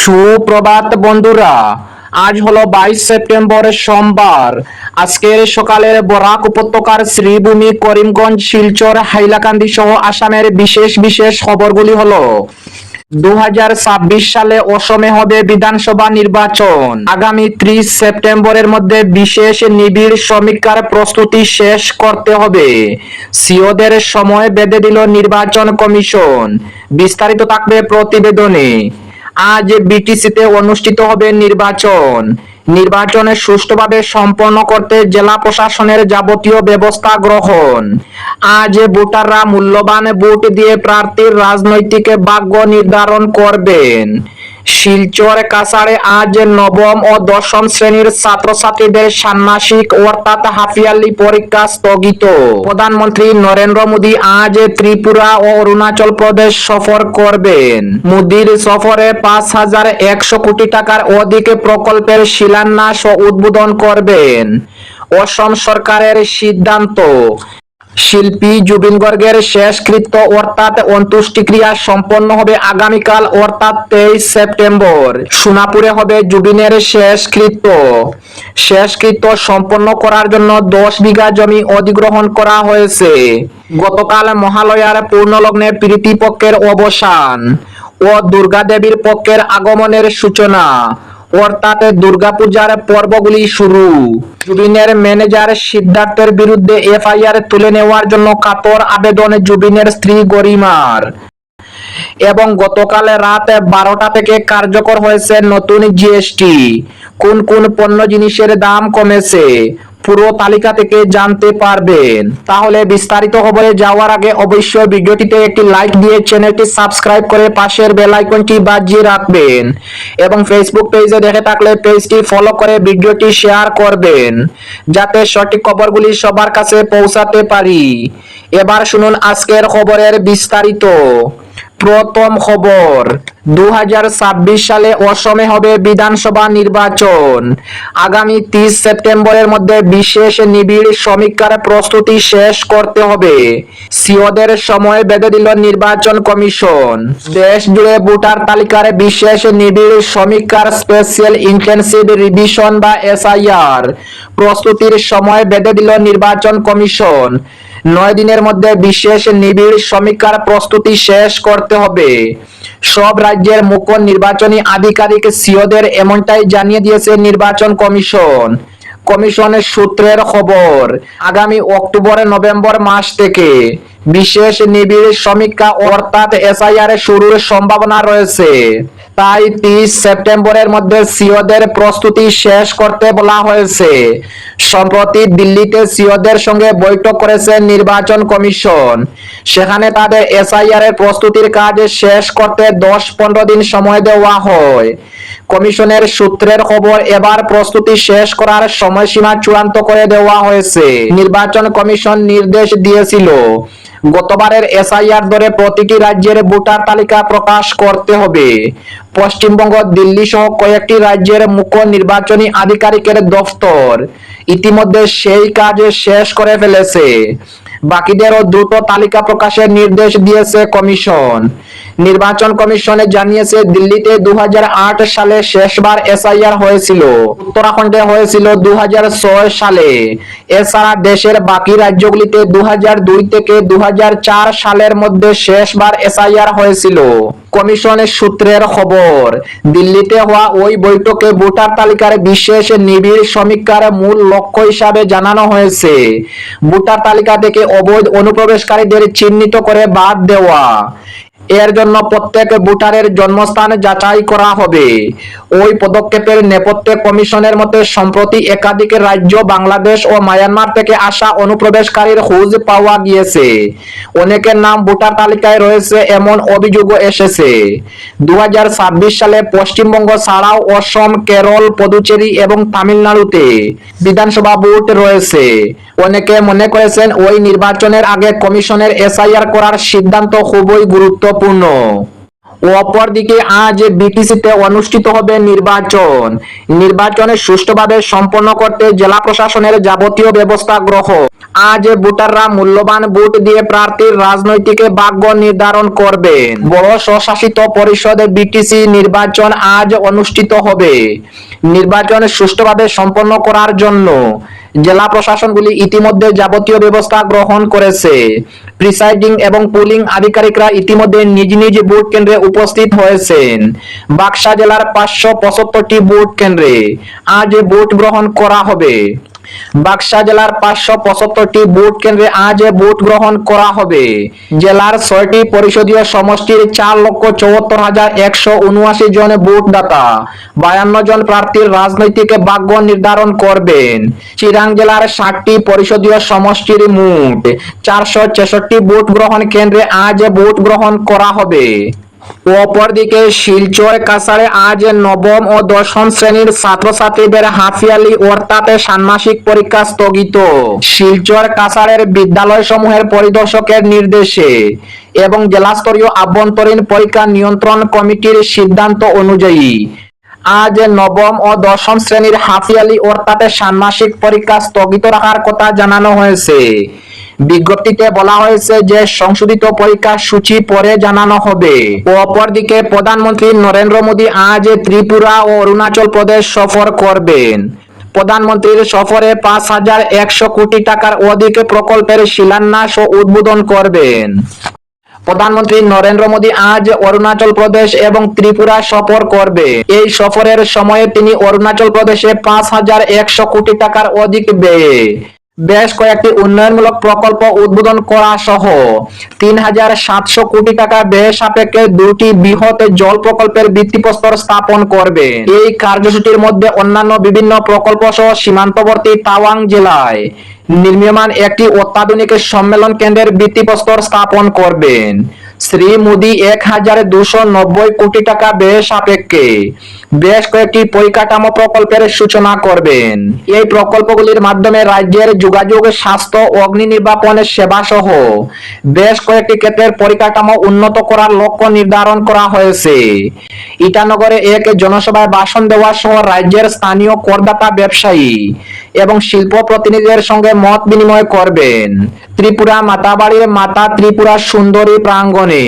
সুপ্রভাত বন্ধুরা, আজ হলো বাইশ সেপ্টেম্বর সোমবার। আজকের সকালের বরাক উপত্যকার শ্রীভূমি করিমগঞ্জ, শিলচর, হাইলাকান্দি সহ আসামের বিশেষ বিশেষ খবরগুলি হলো দু হাজার ছাব্বিশ সালে অসমে হবে বিধানসভা নির্বাচন। আগামী ত্রিশ সেপ্টেম্বরের মধ্যে বিশেষ নিবিড় সমীক্ষার প্রস্তুতি শেষ করতে হবে। সিওদের সময় বেঁধে দিল নির্বাচন কমিশন। বিস্তারিত থাকবে প্রতিবেদনে। আজ বিটিসিতে অনুষ্ঠিত হবে নির্বাচন। নির্বাচনে সুষ্ঠুভাবে সম্পন্ন করতে জেলা প্রশাসনের যাবতীয় ব্যবস্থা গ্রহণ। আজ ভোটাররা মূল্যবান ভোট দিয়ে প্রার্থীর রাজনৈতিক ভাগ্য নির্ধারণ করবেন। শিলচর, কাছাড়ে আজ নবম ও দশম শ্রেণির ছাত্রছাত্রীদের ষান্মাসিক অর্থাৎ হাফিয়ালি পরীক্ষা স্থগিত। প্রধানমন্ত্রী নরেন্দ্র মোদী আজ ত্রিপুরা ও অরুণাচল প্রদেশ সফর করবেন। মোদীর সফরে পাঁচ হাজার একশো কোটি টাকার অধিক প্রকল্পের শিলান্যাস ও উদ্বোধন করবেন। অসম সরকারের সিদ্ধান্ত। শিল্পী জুবিন গর্গের শেষকৃত্য অর্থাৎ অন্ত্যেষ্টিক্রিয়া সম্পন্ন হবে আগামীকাল, অর্থাৎ তেইশ সেপ্টেম্বর। সোনাপুরে হবে জুবিনের শেষকৃত্য। শেষকৃত্য সম্পন্ন করার জন্য দশ বিঘা জমি অধিগ্রহণ করা হয়েছে। গতকাল মহালয়ার পূর্ণলগ্নে প্রীতিপক্ষের অবসান ও দুর্গা দেবীর পক্ষের আগমনের সূচনা। অর্থাৎ দুর্গাপূজার পর্বগুলি শুরু। জুবিনের ম্যানেজার সিদ্ধার্থের বিরুদ্ধে এফআইআর তুলে নেওয়ার জন্য কাতর আবেদন জুবিনের স্ত্রী গরিমার। এবং গতকাল রাত বারোটা থেকে কার্যকর হয়েছে নতুন জিএসটি। কোন কোন পণ্য জিনিসের দাম কমেছে? পুরো তালিকা থেকে জানতে পারবেন। তাহলে বিস্তারিত খবরে যাওয়ার আগে অবশ্যই ভিডিওটিতে একটি লাইক দিয়ে চ্যানেলটি সাবস্ক্রাইব করে পাশের বেল আইকনটি বাজিয়ে রাখবেন এবং ফেসবুক পেজে দেখে থাকলে পেজটি ফলো করে ভিডিওটি শেয়ার করবেন, যাতে সঠিক খবরগুলি সবার কাছে পৌঁছাতে পারি। এবার শুনুন আজকের খবরের বিস্তারিত। প্রথম খবর। দু হাজার ছাব্বিশ সালে অসমে হবে বিধানসভা নির্বাচন। আগামী তিরিশ সেপ্টেম্বরের মধ্যে বিশেষ নিবিড় সমীক্ষার প্রস্তুতি শেষ করতে হবে। সিওদের সময় বেঁধে দিল নির্বাচন কমিশন। দেশ জুড়ে ভোটার তালিকার বিশেষ নিবিড় সমীক্ষার স্পেশাল ইন্টেন্সিভ রিভিশন বা এসআইআর প্রস্তুতির সময় বেঁধে দিল নির্বাচন কমিশন। নয় দিনের মধ্যে বিশেষ নিবিড় সমীক্ষার প্রস্তুতি শেষ করতে হবে। সব রাজ্যের মুখ্য নির্বাচনী আধিকারিক সিওদের এমনটাই জানিয়ে দিয়েছে নির্বাচন কমিশন। কমিশনের সূত্রের খবর, আগামী অক্টোবর নভেম্বর মাস থেকে বিশেষ নিবিড় সমীক্ষা অর্থাৎ এসআইআর শুরুর সম্ভাবনা রয়েছে। তাই তিরিশ সেপ্টেম্বরের মধ্যে সিওদের প্রস্তুতি শেষ করতে বলা হয়েছে। সম্প্রতি দিল্লিতে সিওদের সঙ্গে বৈঠক করেছে নির্বাচন কমিশন। সেখানে তাদের এসআইআর এর প্রস্তুতির কাজ শেষ করতে দশ পনেরো দিন সময় দেওয়া হয়। কমিশনের সূত্রের খবর, এবার প্রস্তুতি শেষ করার সময়সীমা চূড়ান্ত করে দেওয়া হয়েছে। নির্বাচন কমিশন নির্দেশ দিয়েছিল গতবারের এসআইআর দরে প্রতিটি রাজ্যের ভোটার তালিকা প্রকাশ করতে হবে। পশ্চিমবঙ্গ, দিল্লি সহ কয়েকটি রাজ্যের মুখ্য নির্বাচনী আধিকারিকের দফতর ইতিমধ্যে সেই কাজ শেষ করে ফেলেছে। বাকিদেরও দ্রুত তালিকা প্রকাশের নির্দেশ দিয়েছে কমিশন। নির্বাচন কমিশনে জানিয়েছে, দিল্লিতে দু হাজার আট সালে শেষবার এসআইআর হয়েছিল। উত্তরাখণ্ডে হয়েছিল দুহাজার ছয় সালে। এছাড়া দেশের বাকি রাজ্যগুলিতে দুহাজার দুই থেকে দুহাজার চার সালের মধ্যে শেষবার এসআইআর হয়েছিল। কমিশনের সূত্রের খবর, দিল্লিতে হওয়া ওই বৈঠকে ভোটার তালিকার বিশেষ নিবিড় সমীক্ষার মূল লক্ষ্য হিসাবে জানানো হয়েছে। ভোটার তালিকা থেকে অবৈধ অনুপ্রবেশকারীদের চিহ্নিত করে বাদ দেওয়া। এর জন্য প্রত্যেক ভোটারের জন্মস্থান যাচাই করা হবে। ওই পদক্ষেপের নেপথ্যে কমিশনের মতে, সম্প্রতি একাধিক রাজ্য বাংলাদেশ ও মায়ানমার থেকে আসা অনুপ্রবেশকারীর খোঁজ পাওয়া গিয়েছে। অনেকের নাম ভোটার তালিকায় রয়েছে এমন অভিযোগও এসেছে। দু হাজার ছাব্বিশ সালে পশ্চিমবঙ্গ ছাড়াও অসম, কেরল, পদুচেরি এবং তামিলনাড়ুতে বিধানসভা ভোট রয়েছে। অনেকে মনে করেছেন ওই নির্বাচনের আগে কমিশনের এসআইআর করার সিদ্ধান্ত খুবই গুরুত্বপূর্ণ। অপরদিকে আজ বিটিসিতে অনুষ্ঠিত হবে নির্বাচন। নির্বাচনে সুষ্ঠুভাবে সম্পন্ন করতে জেলা প্রশাসনের যাবতীয় ব্যবস্থা গ্রহণ। আজ ভোটাররা মূল্যবান ভোট দিয়ে প্রার্থীর রাজনৈতিক ভাগ্য নির্ধারণ করবেন। বড় স্বশাসিত পরিষদে বিটিসি নির্বাচন আজ অনুষ্ঠিত হবে। নির্বাচন সুষ্ঠুভাবে সম্পন্ন করার জন্য জেলা প্রশাসনগুলি ইতিমধ্যে যাবতীয় ব্যবস্থা গ্রহণ করেছে। প্রিসাইডিং এবং পুলিং আধিকারিকরা ইতিমধ্যে নিজ নিজ ভোট কেন্দ্রে উপস্থিত হয়েছেন। বাক্সা জেলার পাঁচশো পঁচাত্তরটি ভোট কেন্দ্রে। আজ ভোট গ্রহণ করা হবে। বাক্সা জেলার পাঁচশো পঁচাত্তরটি ভোট কেন্দ্রে আজ ভোট গ্রহণ করা হবে। জেলার ছয়টি পরিষদীয় সমষ্টির চার লক্ষ চৌহত্তর হাজার একশো উনআশি জন ভোটদাতা, বায়ান্ন জন প্রার্থীর রাজনৈতিক ভাগ্য নির্ধারণ করবেন। চিরাং জেলার ষাটটি পরিষদীয় সমষ্টির মোট চারশো ছেষট্টি ভোট গ্রহণ কেন্দ্রে আজ ভোট গ্রহণ করা হবে। অপরদিকে শিলচর, কাছাড়ে আজ নবম ও দশম শ্রেণির ছাত্রছাত্রীদের হাফিয়ালি অর্থাৎ ষান্মাসিক পরীক্ষা স্থগিত। শিলচর, কাছাড়ের বিদ্যালয় সমূহের পরিদর্শকের নির্দেশে এবং জেলাস্তরীয় আভ্যন্তরীণ পরীক্ষা নিয়ন্ত্রণ কমিটির সিদ্ধান্ত অনুযায়ী আজ নবম ও দশম শ্রেণির হাফিয়ালি অর্থাৎ ষান্মাসিক পরীক্ষা স্থগিত রাখার কথা জানানো হয়েছে। বিজ্ঞপ্তিতে বলা হয়েছে যে সংশোধিত পরীক্ষা সূচি পরে জানানো হবে। অপরদিকে প্রধানমন্ত্রী নরেন্দ্র মোদী আজ ত্রিপুরা ও অরুণাচল প্রদেশ সফর করবেন। প্রধানমন্ত্রীর সফরে পাঁচ হাজার একশো কোটি টাকার অধিক প্রকল্পের শিলান্যাস ও উদ্বোধন করবেন। প্রধানমন্ত্রী নরেন্দ্র মোদী আজ অরুণাচল প্রদেশ এবং ত্রিপুরা সফর করবে এই সফরের সময়ে তিনি অরুণাচল প্রদেশে পাঁচ হাজার একশো কোটি টাকার অধিক ব্যয়ে বেশ কয়েকটি উন্নয়নমূলক প্রকল্প উদ্বোধন করা সহ তিন হাজার সাতশো কোটি টাকা ব্যয় সাপেক্ষে দুটি বৃহৎ জল প্রকল্পের ভিত্তিপ্রস্তর স্থাপন করবে। এই কার্যসূচির মধ্যে অন্যান্য বিভিন্ন প্রকল্প সহ সীমান্তবর্তী তাওয়াং জেলায় নির্মীয়মান একটি অত্যাধুনিক সম্মেলন কেন্দ্রের ভিত্তিপ্রস্তর স্থাপন করবেন। শ্রী মোদী এক হাজার দুশো নব্বই কোটি টাকা ব্যয় সাপেক্ষে বেশ কয়েকটি পরিকাঠামো প্রকল্পের সূচনা করবেন। এই প্রকল্পগুলির মাধ্যমে রাজ্যের যোগাযোগ, স্বাস্থ্য, অগ্নি নির্বাপন সেবা সহ বেশ কয়েকটি ক্ষেত্রের পরিকাঠামো উন্নত করার লক্ষ্য নির্ধারণ করা হয়েছে। ইটানগরে এক জনসভায় ভাষণ দেওয়া সহ রাজ্যের স্থানীয় করদাতা ব্যবসায়ী এবং শিল্প প্রতিনিধিদের সঙ্গে মত বিনিময় করবেন। ত্রিপুরা মাতাবাড়ির মাতা ত্রিপুরা সুন্দরী প্রাঙ্গণে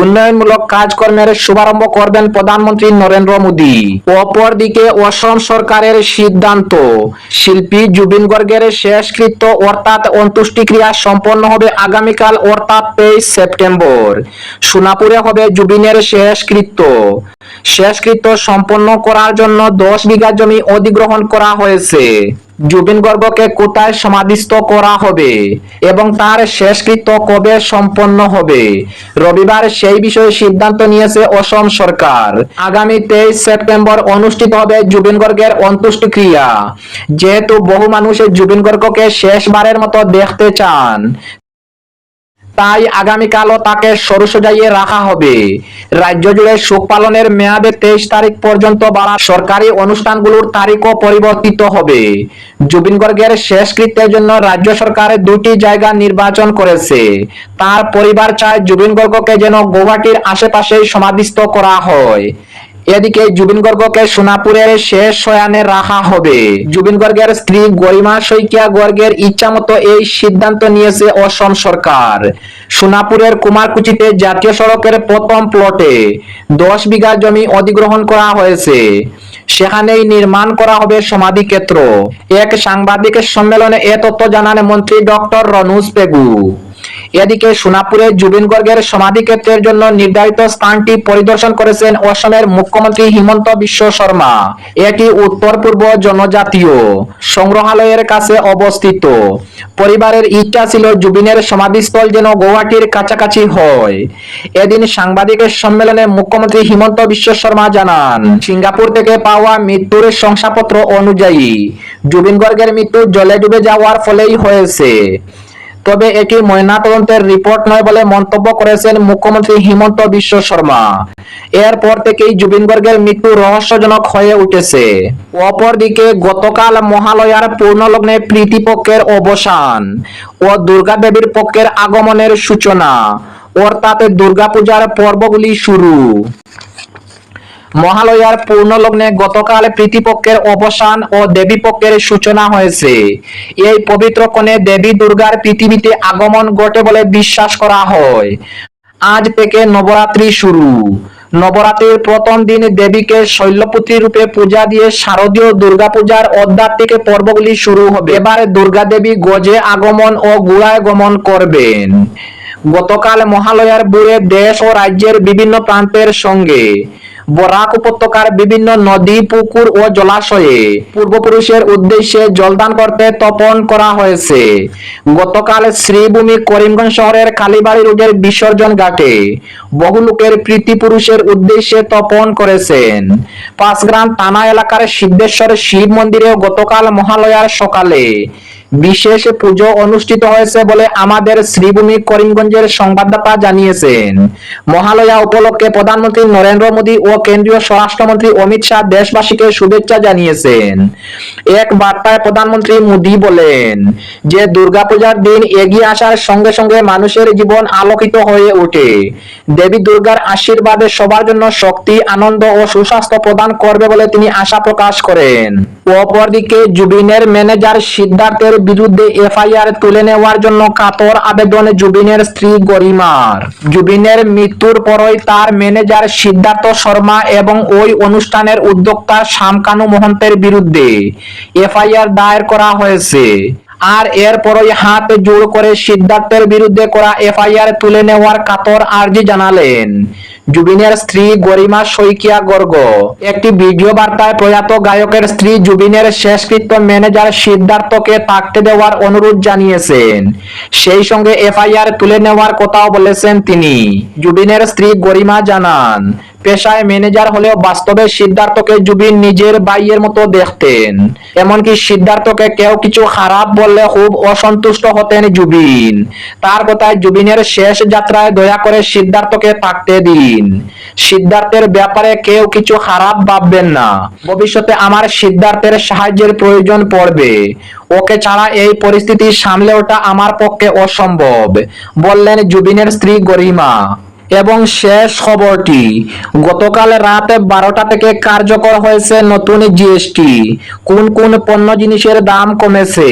উন্নয়নমূলক কাজকর্মের শুভারম্ভ করবেন প্রধানমন্ত্রী নরেন্দ্র মোদী। অপরদিকে অসম সরকারের সিদ্ধান্ত, শিল্পী জুবিন গর্গের শেষকৃত্য অর্থাৎ অন্ত্যেষ্টিক্রিয়া সম্পন্ন হবে আগামীকাল অর্থাৎ তেইশ সেপ্টেম্বর। সোনাপুরে হবে জুবিনের শেষকৃত্য। শেষকৃত্য সম্পন্ন করার জন্য দশ বিঘা জমি অধিগ্রহণ করা হয়েছে। জুবিন গর্গকে কোথায় সমাধিস্থ করা হবে এবং তার শেষকৃত্য কবে সম্পন্ন হবে? রবিবার সেই বিষয়ে সিদ্ধান্ত নিয়েছে অসম সরকার। আগামী তেইশ সেপ্টেম্বর অনুষ্ঠিত হবে জুবিন গর্গের অন্ত্যেষ্টিক্রিয়া। যেহেতু বহু মানুষ জুবিন গর্গকে শেষবারের মতো দেখতে চান তাই আগামীকালও তাকে সরুসজাইয়ে রাখা হবে। রাজ্য জুড়ে শোক পালনের মেয়াদে তেইশ তারিখ পর্যন্ত বাড়া সরকারি অনুষ্ঠানগুলোর তারিখও পরিবর্তিত হবে। জুবিন গর্গের শেষকৃত্যের জন্য রাজ্য সরকার দুটি জায়গা নির্বাচন করেছে। তার পরিবার চায় জুবিন গর্গকে যেন গৌহাটির আশেপাশেই সমাধিস্থ করা হয়। এদিকে জুবিন গর্গকে সোনাপুরের শেষ শয়ানে রাখা হবে। জুবিন গর্গের স্ত্রী গরিমা শইকিয়া গর্গের ইচ্ছা মতো এই সিদ্ধান্ত নিয়েছে অসম সরকার। সোনাপুরের কুমারকুচিতে জাতীয় সড়কের প্রথম প্লটে দশ বিঘা জমি অধিগ্রহণ করা হয়েছে। সেখানেই নির্মাণ করা হবে সমাধি ক্ষেত্র। এক সাংবাদিক সম্মেলনে এ তথ্য জানান মন্ত্রী ডক্টর রনুজ পেগু। এদিকে সোনাপুরে জুবিন গর্গের সমাধি ক্ষেত্রের জন্য নির্ধারিত স্থানটি পরিদর্শন করেছেন অসমের মুখ্যমন্ত্রী হিমন্ত বিশ্ব শর্মা। এটি উত্তর পূর্ব জনজাতীয় সংগ্রহালয়ের কাছে অবস্থিত। পরিবারের ইচ্ছা ছিল জুবিনের সমাধিস্থল যেন গৌহাটির কাছাকাছি হয়। এদিন সাংবাদিকের সম্মেলনে মুখ্যমন্ত্রী হিমন্ত বিশ্ব শর্মা জানান, সিঙ্গাপুর থেকে পাওয়া মৃত্যুর শংসাপত্র অনুযায়ী জুবিন গর্গের মৃত্যু জলে ডুবে যাওয়ার ফলেই হয়েছে। তবে এটি ময়নাতদন্তের রিপোর্ট নয় বলে মন্তব্য করেছেন মুখ্যমন্ত্রী হিমন্ত বিশ্ব শর্মা। এরপর থেকেই জুবিন গর্গের মৃত্যু রহস্যজনক হয়ে উঠেছে। অপরদিকে গতকাল মহালয়ার পূর্ণলগ্নে প্রীতিপক্ষের অবসান ও দুর্গা দেবীর পক্ষের আগমনের সূচনা। অর্থাৎ দুর্গাপূজার পর্বগুলি শুরু। মহালয়ার পূর্ণ লগ্নে গতকাল প্রীতিপক্ষের অবসান ও দেবীপক্ষের সূচনা হয়েছে। এই পবিত্র কোণে দেবী দুর্গার পৃথিবীতে আগমন ঘটে বলে বিশ্বাস করা হয়। আজ থেকে নবরাত্রি শুরু। নবরাত্রির প্রথম দিন দেবীকে শৈলপুত্রী রূপে পূজা দিয়ে শারদীয় দুর্গাপূজার আধ্যাত্মিক পর্বগুলি শুরু হবে। এবারে দুর্গা দেবী গজে আগমন ও গুড়ায় গমন করবেন। গতকাল মহালয়ার বুড়ে দেশ ও রাজ্যের বিভিন্ন প্রান্তের সঙ্গে বরাক উপত্যকার বিভিন্ন নদী পুকুর ও জলাশয়ে। পূর্বপুরুষের উদ্দেশ্যে জলদান করতে তপন করা হয়েছে গতকাল শ্রীভূমি করিমগঞ্জ শহরের কালীবাড়ি রোডের বিসর্জন ঘাটে। বহু লোকের প্রীতি পুরুষের উদ্দেশ্যে তপন করেছেন পাঁচগ্রাম থানা এলাকার সিদ্ধেশ্বর শিব মন্দিরেও গতকাল মহালয়ার সকালে বিশেষ পুজো অনুষ্ঠিত হয়েছে বলে আমাদের শ্রীভূমি করিমগঞ্জের সংবাদদাতা জানিয়েছেন। মহালয়া উপলক্ষে প্রধানমন্ত্রী নরেন্দ্র মোদী ও কেন্দ্রীয় স্বরাষ্ট্রমন্ত্রী অমিত শাহ দেশবাসীকে শুভেচ্ছা জানিয়েছেন। এক বার্তায় প্রধানমন্ত্রী মোদী বলেন যে, দুর্গাপূজার দিন এগিয়ে আসার সঙ্গে সঙ্গে মানুষের জীবন আলোকিত হয়ে ওঠে। দেবী দুর্গার আশীর্বাদে সবার জন্য শক্তি, আনন্দ ও সুস্বাস্থ্য প্রদান করবে বলে তিনি আশা প্রকাশ করেন। অপরদিকে জুবিনের ম্যানেজার সিদ্ধার্থের বিরুদ্ধে এফআইআর তুলে নেওয়ার জন্য কাতর আবেদন জুবিনের স্ত্রী গরিমার। জুবিনের মৃত্যুর পরই তার ম্যানেজার সিদ্ধার্থ শর্মা এবং ওই অনুষ্ঠানের উদ্যোক্তা শামকানু মহন্তের বিরুদ্ধে এফআইআর দায়ের করা হয়েছে। আর এরপরই হাত জোড় করে সিদ্ধার্থের বিরুদ্ধে করা এফআইআর তুলে নেওয়ার কাতর আর্জি জানালেন। জুবিনের স্ত্রী গরিমা শইকিয়া গর্গ। একটি ভিডিও বার্তায় প্রয়াত গায়কের স্ত্রী জুবিনের শেষকৃত্য ম্যানেজার সিদ্ধার্থকে থাকতে দেওয়ার অনুরোধ জানিয়েছেন। সেই সঙ্গে এফআইআর তুলে নেওয়ার কথাও বলেছেন তিনি। জুবিনের স্ত্রী গরিমা জানান, পেশায় ম্যানেজার হলেও বাস্তবে সিদ্ধার্থকে জুবিন নিজের বাইয়ের মতো দেখতেন। এমনকি সিদ্ধার্থকে কেউ কিছু খারাপ বললে খুব অসন্তুষ্ট হতেন জুবিন। তার কথায় জুবিনের শেষ যাত্রায় দয়া করে সিদ্ধার্থকে থাকতে দিন। সিদ্ধার্থের ব্যাপারে কেউ কিছু খারাপ ভাববেন না। ভবিষ্যতে আমার সিদ্ধার্থের সাহায্যের প্রয়োজন পড়বে। ওকে ছাড়া এই পরিস্থিতি সামলে ওঠা আমার পক্ষে অসম্ভব। বললেন জুবিনের স্ত্রী গরিমা। এবং শেষ খবরটি, গতকাল রাত বারোটা থেকে কার্যকর হয়েছে নতুন জিএসটি। কোন কোন পণ্য জিনিসের দাম কমেছে,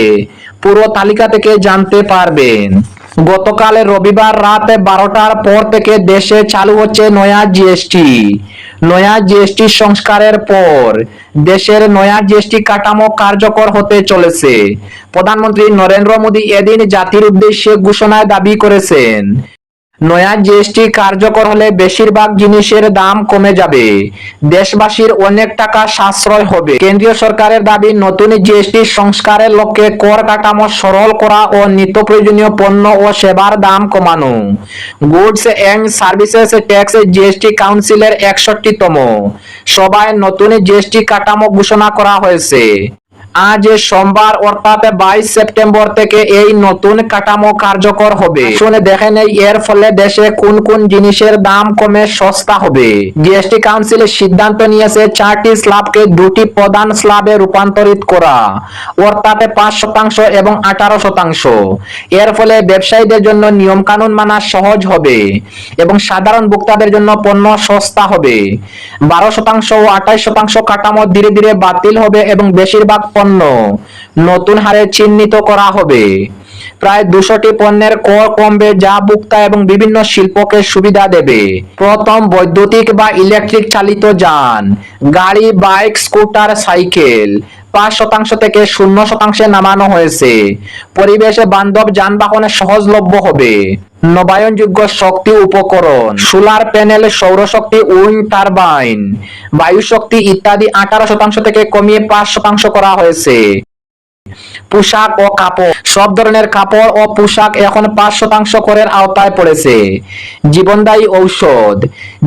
পুরো তালিকা থেকে জানতে পারবেন। গতকাল রবিবার রাত বারোটার পর থেকে দেশে চালু হচ্ছে নয়া জিএসটি নয়া জিএসটি সংস্কারের পর দেশের নয়া জিএসটি কাঠামো কার্যকর হতে চলেছে। প্রধানমন্ত্রী নরেন্দ্র মোদী এদিন জাতির উদ্দেশ্যে ঘোষণায় দাবি করেছেন। নয়া জিএসটি কার্যকর হলে বেশিরভাগ জিনিসের দাম কমে যাবে। দেশবাসীর অনেক টাকা সাশ্রয় হবে। কেন্দ্রীয় সরকারের দাবি, নতুন জিএসটি সংস্কারের লক্ষ্যে কর কাঠামো সরল করা ও নিত্য প্রয়োজনীয় পণ্য ও সেবার দাম কমানো। Goods and services tax GST কাউন্সিলের একষট্টিতম। সভায় নতুন জিএসটি কাঠামো ঘোষণা করা হয়েছে। আজ সোমবার, অর্থাৎ বাইশ সেপ্টেম্বর থেকে এই নতুন কাঠামো কার্যকর হবে। শুনে দেখে নেই এর ফলে দেশে কোন কোন জিনিসের দাম কমে সস্তা হবে। জিএসটি কাউন্সিল সিদ্ধান্ত নিয়েছে চারটি স্ল্যাবকে দুটি প্রধান স্ল্যাবে রূপান্তরিত করা, অর্থাৎ পাঁচ শতাংশ এবং আঠারো শতাংশ। এর ফলে ব্যবসায়ীদের জন্য নিয়ম কানুন মানা সহজ হবে এবং সাধারণ ভোক্তাদের জন্য পণ্য সস্তা হবে। বারো শতাংশ ও আঠাইশ শতাংশ কাঠামো ধীরে ধীরে বাতিল হবে এবং বেশিরভাগ পণ্য। নতুন হারে চিহ্নিত করা হবে। প্রায় দুশোটি পণ্যের কর কমবে যা ভোক্তা এবং বিভিন্ন শিল্পকে সুবিধা দেবে। প্রথম বৈদ্যুতিক বা ইলেকট্রিক চালিত যান, গাড়ি, বাইক, স্কুটার, সাইকেল। পাঁচ শতাংশ থেকে শূন্য শতাংশে নামানো হয়েছে। পরিবেশে বান্ধব যানবাহনে সহজলভ্য হবে। নবায়নযোগ্য শক্তি উপকরণ, সোলার প্যানেল, সৌরশক্তি উইন্ড টারবাইন বায়ু শক্তি ইত্যাদি আঠারো শতাংশ থেকে কমিয়ে পাঁচ শতাংশ করা হয়েছে। পোশাক ও কাপড়, সব ধরনের কাপড় ও পোশাক এখন পাঁচ শতাংশ করের আওতায় পড়েছে। জীবনদায়ী ঔষধ,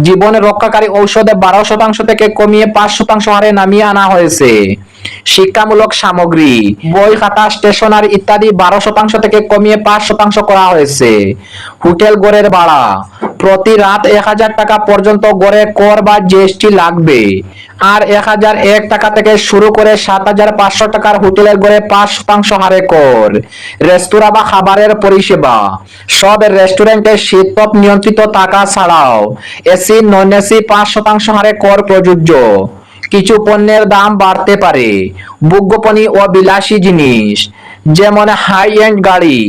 জীবন রক্ষাকারী ঔষধে বারো শতাংশ থেকে কমিয়ে পাঁচ শতাংশ হারে নামিয়ে আনা হয়েছে। শিক্ষামূলক সামগ্রী, বই খাতা, স্টেশনারি ইত্যাদি বারো শতাংশ থেকে কমিয়ে পাঁচ শতাংশ করা হয়েছে। হোটেল গড়ের ভাড়া, প্রতি রাত এক হাজার টাকা পর্যন্ত গড়ে কর বা জিএসটি লাগবে। আর এক হাজার এক টাকা থেকে শুরু করে সাত হাজার পাঁচশো টাকার হোটেলের গড়ে পাঁচ শতাংশ হারে কর। রেস্তোরাঁ বা খাবারের পরিষেবা, সব রেস্টুরেন্টে শীততাপ নিয়ন্ত্রিত টাকা ছাড়াও এসি, নন এসি পাঁচ শতাংশ হারে কর প্রযোজ্য। কিছু পণ্যের দাম বাড়তে পারে। ভোগ্যপণী ও বিলাসী জিনিস, যেমন হাই এন্ড গাড়ি,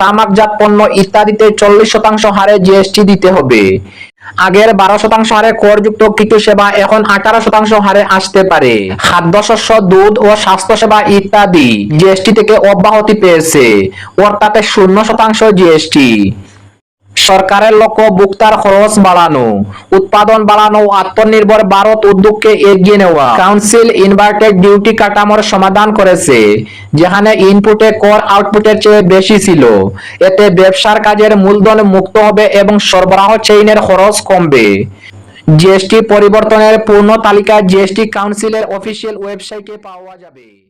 তামাকজাত পণ্য ইত্যাদিতে চল্লিশ শতাংশ হারে জিএসটি দিতে হবে। আগের বারো শতাংশ হারে করযুক্ত কিছু সেবা এখন আঠারো শতাংশ হারে আসতে পারে। খাদ্যশস্য দুধ ও স্বাস্থ্যসেবা ইত্যাদি জিএসটি থেকে অব্যাহতি পেয়েছে। অর্থাৎ শূন্য শতাংশ জিএসটি সরকারের লক্ষ্য ভোক্তার খরচ বাড়ানো, উৎপাদন বাড়ানো আত্মনির্ভর ভারত উদ্যোগকে এগিয়ে নেওয়া। কাউন্সিল ইনভার্টেড ডিউটি কাঠামোর সমাধান করেছে, যেখানে ইনপুটে কর আউটপুটের চেয়ে বেশি ছিল। এতে ব্যবসার কাজের মূলধন মুক্ত হবে এবং সরবরাহ চেইনের খরচ কমবে। জিএসটি পরিবর্তনের পূর্ণ তালিকা জিএসটি কাউন্সিলের অফিসিয়াল ওয়েবসাইটে পাওয়া যাবে।